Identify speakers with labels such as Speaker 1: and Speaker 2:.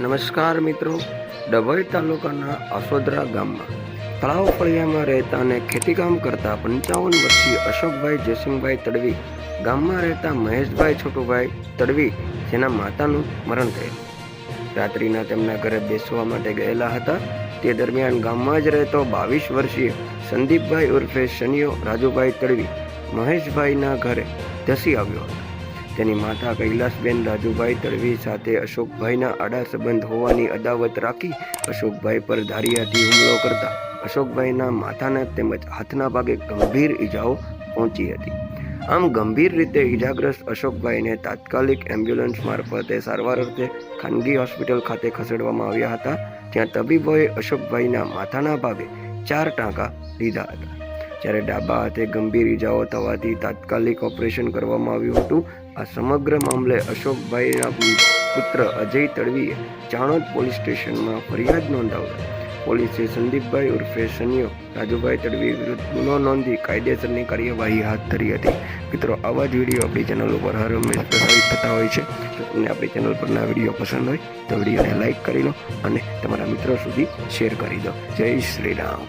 Speaker 1: નમસ્કાર મિત્રો. ડભોઈ તાલુકાના આસોદરા ગામમાં તળાવ ફળિયામાં રહેતા અને ખેતીકામ કરતા પંચાવન વર્ષીય અશોકભાઈ જયસિંહભાઈ તડવી ગામમાં રહેતા મહેશભાઈ છોટુભાઈ તડવી જેના માતાનું મરણ થયેલ રાત્રિના તેમના ઘરે બેસવા માટે ગયેલા હતા. તે દરમિયાન ગામમાં જ રહેતો બાવીસ વર્ષીય સંદીપભાઈ ઉર્ફે શનિયો રાજુભાઈ તડવી મહેશભાઈના ઘરે ધસી આવ્યો હતો. તેની માતા કૈલાસબેન રાજુભાઈ તળવી સાથે અશોકભાઈના આડા સંબંધ હોવાની અદાવત રાખી અશોકભાઈ પર ધારિયાથી હુમલો કરતા અશોકભાઈના માથાના તેમજ હાથના ભાગે ગંભીર ઈજાઓ પહોંચી હતી. આમ ગંભીર રીતે ઈજાગ્રસ્ત અશોકભાઈને તાત્કાલિક એમ્બ્યુલન્સ મારફતે સારવાર અર્થે ખાનગી હોસ્પિટલ ખાતે ખસેડવામાં આવ્યા હતા, જ્યાં તબીબોએ અશોકભાઈના માથાના ભાગે ચાર ટાંકા લીધા હતા. જ્યારે ડાબા હાથે ગંભીર ઈજાઓ થવાથી તાત્કાલિક ઓપરેશન કરવામાં આવ્યું હતું, આ સમગ્ર મામલે અશોકભાઈના પુત્ર અજય તડવીએ ચાણોદ પોલીસ સ્ટેશનમાં ફરિયાદ નોંધાવતા પોલીસે સંદીપભાઈ ઉર્ફે સનિયો, રાજુભાઈ તડવી વિરુદ્ધ ગુનો નોંધી કાયદેસરની કાર્યવાહી હાથ ધરી હતી. મિત્રો, આવા જ વીડિયો આપણી ચેનલ ઉપર હર હંમેશ પ્રસારિત થતા હોય છે. જો તમને આપણી ચેનલ પરના વીડિયો પસંદ હોય, તો વિડીયોને લાઇક કરી લો અને તમારા મિત્રો સુધી શેર કરી દો. જય શ્રી રામ.